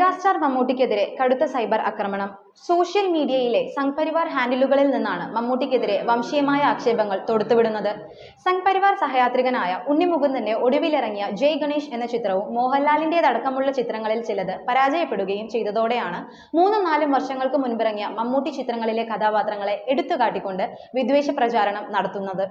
Megastar മമ്മൂട്ടിക്കെതിരെ കടുത്ത cyber ആക്രമണം. Social മീഡിയയിലെ സംഘ്പരിവാർ ഹാൻഡിലുകളിൽ നിന്നാണ് മമ്മൂട്ടിക്കെതിരെ വംശീയമായ ആക്ഷേപങ്ങൾ തൊടുത്തുവിടുന്നത്. സംഘ്പരിവാർ സഹയാത്രികനായ ഉണ്ണിമുകുന്ദന്റെ ഒടുവിലിറങ്ങിയ ജയ് ഗണേഷ് എന്ന ചിത്രവും മോഹൻലാലിന്റേതടക്കമുള്ള ചിത്രങ്ങളിൽ ചിലത് പരാജയപ്പെടുകയും ചെയ്തതോടെയാണ് മൂന്നും നാലും വർഷങ്ങൾക്ക് മുൻപിറങ്ങിയ മമ്മൂട്ടി ചിത്രങ്ങളിലെ കഥാപാത്രങ്ങളെ എടുത്തുകാട്ടിക്കൊണ്ട് വിദ്വേഷ പ്രചാരണം നടത്തുന്നത്.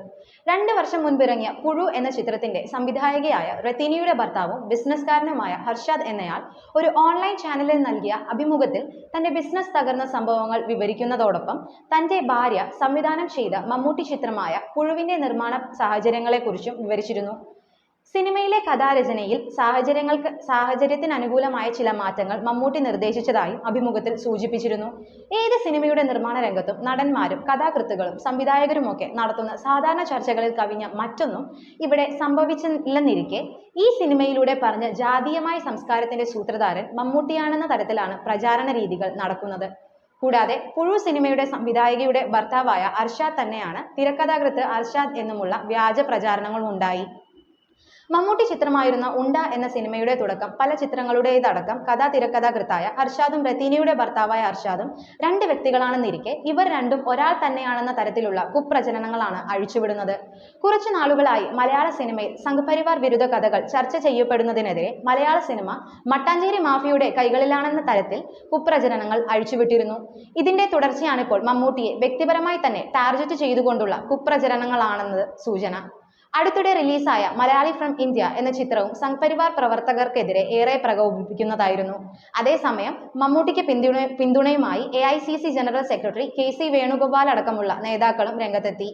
രണ്ട് വർഷം മുൻപിറങ്ങിയ പുഴു എന്ന ചിത്രത്തിന്റെ സംവിധായകയായ റത്തിനിയുടെ ഭർത്താവും ബിസിനസ്കാരനുമായ ഹർഷാദ് എന്നയാൾ ഒരു ഓൺലൈൻ ചാനലിൽ നൽകിയ അഭിമുഖത്തിൽ തന്റെ ബിസിനസ് തകർന്ന സംഭവങ്ങൾ വിവരിക്കുന്നതോടൊപ്പം തന്റെ ഭാര്യ സംവിധാനം ചെയ്ത മമ്മൂട്ടി ചിത്രമായ പുഴുവിന്റെ നിർമ്മാണ സാഹചര്യങ്ങളെക്കുറിച്ചും വിവരിച്ചിരുന്നു. സിനിമയിലെ കഥാരചനയിൽ സാഹചര്യങ്ങൾക്ക് സാഹചര്യത്തിന് അനുകൂലമായ ചില മാറ്റങ്ങൾ മമ്മൂട്ടി നിർദ്ദേശിച്ചതായും അഭിമുഖത്തിൽ സൂചിപ്പിച്ചിരുന്നു. ഏത് സിനിമയുടെ നിർമ്മാണ രംഗത്തും നടന്മാരും കഥാകൃത്തുക്കളും സംവിധായകരുമൊക്കെ നടത്തുന്ന സാധാരണ ചർച്ചകളിൽ കവിഞ്ഞ മറ്റൊന്നും ഇവിടെ സംഭവിച്ചില്ലെന്നിരിക്കെ ഈ സിനിമയിലൂടെ പറഞ്ഞ ജാതീയമായ സംസ്കാരത്തിന്റെ സൂത്രധാരൻ മമ്മൂട്ടിയാണെന്ന തരത്തിലാണ് പ്രചാരണ രീതികൾ നടക്കുന്നത്. കൂടാതെ പുഴു സിനിമയുടെ സംവിധായകയുടെ ഭർത്താവായ അർഷാദ് തന്നെയാണ് തിരക്കഥാകൃത്ത് അർഷാദ് എന്നുമുള്ള വ്യാജ പ്രചാരണങ്ങളും ഉണ്ടായി മമ്മൂട്ടി ചിത്രമായിരുന്ന ഉണ്ട എന്ന സിനിമയുടെ തുടക്കം പല ചിത്രങ്ങളുടേതടക്കം കഥാ തിരക്കഥാകൃത്തായ അർഷാദും റത്തീനയുടെ ഭർത്താവായ അർഷാദും രണ്ട് വ്യക്തികളാണെന്നിരിക്കെ ഇവർ രണ്ടും ഒരാൾ തന്നെയാണെന്ന തരത്തിലുള്ള കുപ്രചരണങ്ങളാണ് അഴിച്ചുവിടുന്നത്. കുറച്ചു നാളുകളായി മലയാള സിനിമയിൽ സംഘപരിവാർ വിരുദ്ധ കഥകൾ ചർച്ച ചെയ്യപ്പെടുന്നതിനെതിരെ മലയാള സിനിമ മട്ടാഞ്ചേരി മാഫിയുടെ കൈകളിലാണെന്ന തരത്തിൽ കുപ്രചരണങ്ങൾ അഴിച്ചുവിട്ടിരുന്നു. ഇതിന്റെ തുടർച്ചയാണിപ്പോൾ മമ്മൂട്ടിയെ വ്യക്തിപരമായി തന്നെ ടാർഗറ്റ് ചെയ്തുകൊണ്ടുള്ള കുപ്രചരണങ്ങളാണെന്നത് സൂചന. അടുത്തിടെ റിലീസായ മലയാളി ഫ്രം ഇന്ത്യ എന്ന ചിത്രവും സംഘപരിവാർ പ്രവർത്തകർക്കെതിരെ ഏറെ പ്രകോപിപ്പിക്കുന്നതായിരുന്നു. അതേസമയം മമ്മൂട്ടിക്ക് പിന്തുണ പിന്തുണയുമായി A general secretary K C Venugopal അടക്കമുള്ള നേതാക്കളും രംഗത്തെത്തി.